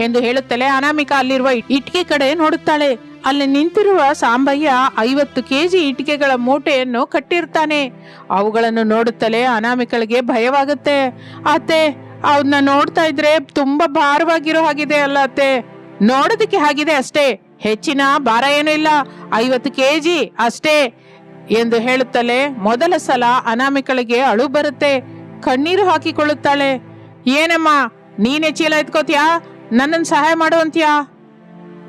Speaker 1: ಎಂದು ಹೇಳುತ್ತಲೇ ಅನಾಮಿಕ ಅಲ್ಲಿರುವ ಇಟ್ಕೆ ಕಡೆ ನೋಡುತ್ತಾಳೆ. ಅಲ್ಲಿ ನಿಂತಿರುವ ಸಾಂಬಯ್ಯ ಐವತ್ತು ಕೆಜಿ ಇಟಿಕೆಗಳ ಮೂಟೆಯನ್ನು ಕಟ್ಟಿರ್ತಾನೆ. ಅವುಗಳನ್ನು ನೋಡುತ್ತಲೇ ಅನಾಮಿಕಳಿಗೆ ಭಯವಾಗುತ್ತೆ. ಅತ್ತೆ ಅವನ್ನ ನೋಡ್ತಾ ಇದ್ರೆ ತುಂಬಾ ಭಾರವಾಗಿರೋ ಹಾಗಿದೆ ಅಲ್ಲ ಅತ್ತೆ. ನೋಡೋದಕ್ಕೆ ಹಾಗಿದೆ ಅಷ್ಟೇ. ಹೆಚ್ಚಿನ ಭಾರ ಏನೂ ಇಲ್ಲ. ಐವತ್ತು ಕೆಜಿ ಅಷ್ಟೇ ಎಂದು ಹೇಳುತ್ತಲೇ ಮೊದಲ ಸಲ ಅನಾಮಿಕಳಿಗೆ ಅಳು ಬರುತ್ತೆ. ಕಣ್ಣೀರು ಹಾಕಿಕೊಳ್ಳುತ್ತಾಳೆ. ಏನಮ್ಮ, ನೀನೇ ಚೀಲ ಎತ್ಕೋತಿಯಾ? ನನ್ನನ್ನು ಸಹಾಯ ಮಾಡುವಂತ್ಯಾ?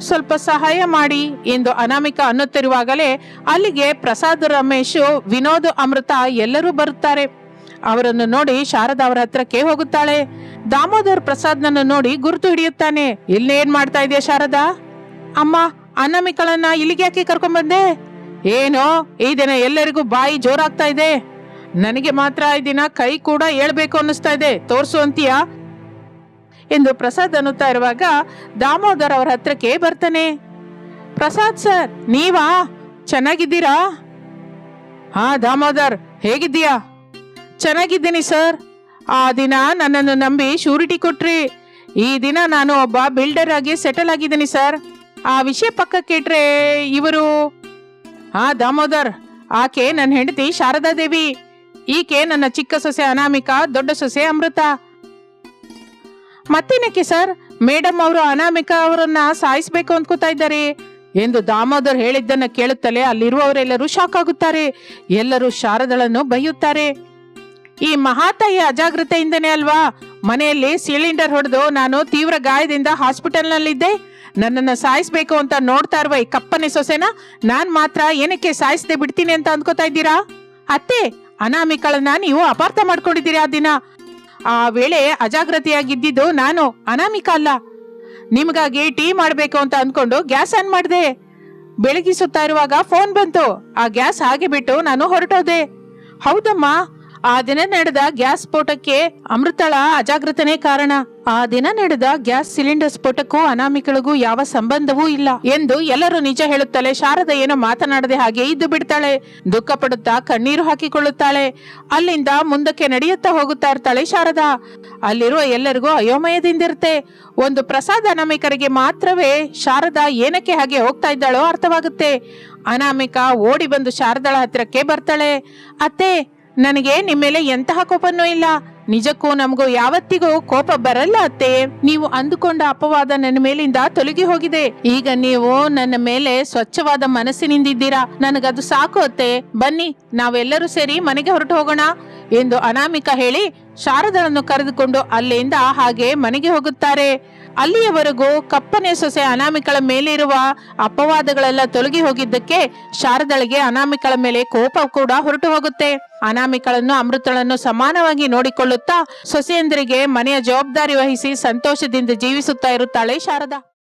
Speaker 1: ಸ್ವಲ್ಪ ಸಹಾಯ ಮಾಡಿ ಎಂದು ಅನಾಮಿಕ ಅನ್ನುತ್ತಿರುವಾಗಲೇ ಅಲ್ಲಿಗೆ ಪ್ರಸಾದ್ ರಮೇಶ್, ವಿನೋದ್, ಅಮೃತ ಎಲ್ಲರೂ ಬರುತ್ತಾರೆ. ಅವರನ್ನು ನೋಡಿ ಶಾರದ ಅವರ ಹತ್ರಕ್ಕೆ ಹೋಗುತ್ತಾಳೆ. ದಾಮೋದರ್ ಪ್ರಸಾದ್ನನ್ನು ನೋಡಿ ಗುರುತು ಹಿಡಿಯುತ್ತಾನೆ. ಇಲ್ಲೇನ್ ಮಾಡ್ತಾ ಇದೆಯಾ ಶಾರದಾ? ಅಮ್ಮ, ಅನಾಮಿಕಳನ್ನ ಇಲ್ಲಿಗೆ ಯಾಕೆ ಕರ್ಕೊಂಡ್ ಬಂದೆ ಏನೋ, ಈ ದಿನ ಎಲ್ಲರಿಗೂ ಬಾಯಿ ಜೋರಾಗ್ತಾ ಇದೆ. ನನಗೆ ಮಾತ್ರ ಈ ದಿನ ಕೈ ಕೂಡ ಹೇಳ್ಬೇಕು ಅನ್ನಿಸ್ತಾ ಇದೆ. ತೋರ್ಸು ಅಂತೀಯಾ? ಎಂದು ಪ್ರಸಾದ್ ಅನ್ನುತ್ತಾ ಇರುವಾಗ ದಾಮೋದರ್ ಅವರ ಹತ್ರಕ್ಕೆ ಬರ್ತಾನೆ. ಪ್ರಸಾದ್ ಸರ್, ನೀವಾ? ಚೆನ್ನಾಗಿದ್ದೀರಾ? ಹಾ ದಾಮೋದರ್, ಹೇಗಿದ್ದೀಯಾ? ಚೆನ್ನಾಗಿದ್ದೀನಿ ಸರ್. ಆ ದಿನ ನನ್ನನ್ನು ನಂಬಿ ಶೂರಿಟಿ ಕೊಟ್ರಿ. ಈ ದಿನ ನಾನು ಒಬ್ಬ ಬಿಲ್ಡರ್ ಆಗಿ ಸೆಟಲ್ ಆಗಿದ್ದೀನಿ ಸರ್. ಆ ವಿಷಯ ಪಕ್ಕಕ್ಕೆ ಇಟ್ರೆ ಇವರು? ಹಾ ದಾಮೋದರ್, ಆಕೆ ನನ್ನ ಹೆಂಡತಿ ಶಾರದಾ ದೇವಿ ಈಕೆ ನನ್ನ ಚಿಕ್ಕ ಸೊಸೆ ಅನಾಮಿಕಾ, ದೊಡ್ಡ ಸೊಸೆ ಅಮೃತ. ಮತ್ತೇನಕ್ಕೆ ಸರ್? ಮೇಡಮ್ ಅವರು ಅನಾಮಿಕಾ ಅವರನ್ನ ಸಾಯಿಸ್ಬೇಕು ಅಂದ್ಕೋತಾ ಇದ್ದಾರೆ. ಎಂದು ದಾಮೋದರ್ ಹೇಳಿದ್ದನ್ನ ಕೇಳುತ್ತಲೇ ಅಲ್ಲಿರುವವರೆಲ್ಲರೂ ಶಾಕ್ ಆಗುತ್ತಾರೆ. ಎಲ್ಲರೂ ಶಾರದಳನ್ನು ಬೈಯುತ್ತಾರೆ. ಈ ಮಹಾತಾಯಿ ಅಜಾಗ್ರತೆಯಿಂದನೇ ಅಲ್ವಾ? ಮನೆಯಲ್ಲಿ ಸಿಲಿಂಡರ್ ಹೊಡೆದು ನಾನು ತೀವ್ರ ಗಾಯದಿಂದ ಹಾಸ್ಪಿಟಲ್ನಲ್ಲಿದ್ದೆ. ನನ್ನನ್ನು ಸಾಯಿಸ್ಬೇಕು ಅಂತ ನೋಡ್ತಾ ಇರುವ ಈ ಕಪ್ಪನೆ ಸೊಸೆನ ನಾನು ಮಾತ್ರ ಏನಕ್ಕೆ ಸಾಯಿಸದೆ ಬಿಡ್ತೀನಿ ಅಂತ ಅಂದ್ಕೋತಾ ಇದ್ದೀರಾ? ಅತ್ತೆ, ಅನಾಮಿಕಳನ್ನ ನೀವು ಅಪಾರ್ಥ ಮಾಡ್ಕೊಂಡಿದ್ದೀರಿ ಆ ದಿನ? ಆ ವೇಳೆ ಅಜಾಗ್ರತೆಯಾಗಿದ್ದಿದ್ದು ನಾನು ಅನಾಮಿಕ ಅಲ್ಲ. ನಿಮ್ಗಾಗಿ ಟೀ ಮಾಡಬೇಕು ಅಂತ ಅಂದ್ಕೊಂಡು ಗ್ಯಾಸ್ ಆನ್ ಮಾಡಿದೆ. ಬೆಳಗಿಸುತ್ತಾ ಇರುವಾಗ ಫೋನ್ ಬಂತು. ಆ ಗ್ಯಾಸ್ ಹಾಗೆ ಬಿಟ್ಟು ನಾನು ಹೊರಟೋದೆ. ಹೌದಮ್ಮ ಆ ದಿನ ನಡೆದ ಗ್ಯಾಸ್ ಸ್ಫೋಟಕ್ಕೆ ಅಮೃತಳ ಅಜಾಗ್ರತನೇ ಕಾರಣ. ಆ ದಿನ ನಡೆದ ಗ್ಯಾಸ್ ಸಿಲಿಂಡರ್ ಸ್ಫೋಟಕ್ಕೂ ಅನಾಮಿಕಳಿಗೂ ಯಾವ ಸಂಬಂಧವೂ ಇಲ್ಲ ಎಂದು ಎಲ್ಲರೂ ನಿಜ ಹೇಳುತ್ತಲೇ ಶಾರದ ಏನೋ ಮಾತನಾಡದೆ ಹಾಗೆ ಇದ್ದು ಬಿಡ್ತಾಳೆ. ದುಃಖ ಪಡುತ್ತಾ ಕಣ್ಣೀರು ಹಾಕಿಕೊಳ್ಳುತ್ತಾಳೆ. ಅಲ್ಲಿಂದ ಮುಂದಕ್ಕೆ ನಡೆಯುತ್ತಾ ಹೋಗುತ್ತಾ ಇರ್ತಾಳೆ ಶಾರದಾ. ಅಲ್ಲಿರುವ ಎಲ್ಲರಿಗೂ ಅಯೋಮಯದಿಂದಿರುತ್ತೆ. ಒಂದು ಪ್ರಸಾದ ಅನಾಮಿಕರಿಗೆ ಮಾತ್ರವೇ ಶಾರದಾ ಏನಕ್ಕೆ ಹಾಗೆ ಹೋಗ್ತಾ ಇದ್ದಾಳೋ ಅರ್ಥವಾಗುತ್ತೆ. ಅನಾಮಿಕ ಓಡಿ ಬಂದು ಶಾರದಾಳ ಹತ್ತಿರಕ್ಕೆ ಬರ್ತಾಳೆ. ಅತ್ತೆ ನನಗೆ ನಿಮ್ಮ ಮೇಲೆ ಎಂತಹ ಕೋಪನೂ ಇಲ್ಲ. ನಿಜಕ್ಕೂ ನಮಗೂ ಯಾವತ್ತಿಗೂ ಕೋಪ ಬರಲ್ಲ ಅತ್ತೆ. ನೀವು ಅಂದುಕೊಂಡ ಅಪವಾದ ನನ್ನ ಮೇಲಿಂದ ತೊಲಗಿ ಹೋಗಿದೆ. ಈಗ ನೀವು ನನ್ನ ಮೇಲೆ ಸ್ವಚ್ಛವಾದ ಮನಸ್ಸಿನಿಂದಿದ್ದೀರಾ? ನನಗದು ಸಾಕು ಅತ್ತೆ. ಬನ್ನಿ, ನಾವೆಲ್ಲರೂ ಸೇರಿ ಮನೆಗೆ ಹೊರಟು ಹೋಗೋಣ ಎಂದು ಅನಾಮಿಕ ಹೇಳಿ ಶಾರದಳನ್ನು ಕರೆದುಕೊಂಡು ಅಲ್ಲಿಂದ ಹಾಗೆ ಮನೆಗೆ ಹೋಗುತ್ತಾರೆ. ಅಲ್ಲಿಯವರೆಗೂ ಕಪ್ಪನೆ ಸೊಸೆ ಅನಾಮಿಕಳ ಮೇಲಿರುವ ಅಪವಾದಗಳೆಲ್ಲ ತೊಲಗಿ ಹೋಗಿದ್ದಕ್ಕೆ ಶಾರದಳಿಗೆ ಅನಾಮಿಕಳ ಮೇಲೆ ಕೋಪ ಕೂಡ ಹೊರಟು ಹೋಗುತ್ತೆ. ಅನಾಮಿಕಳನ್ನು, ಅಮೃತಳನ್ನು ಸಮಾನವಾಗಿ ನೋಡಿಕೊಳ್ಳುತ್ತಾ ಸೊಸೆಯಂದರಿಗೆ ಮನೆಯ ಜವಾಬ್ದಾರಿ ವಹಿಸಿ ಸಂತೋಷದಿಂದ ಜೀವಿಸುತ್ತಾ ಇರುತ್ತಾಳೆ ಶಾರದಾ.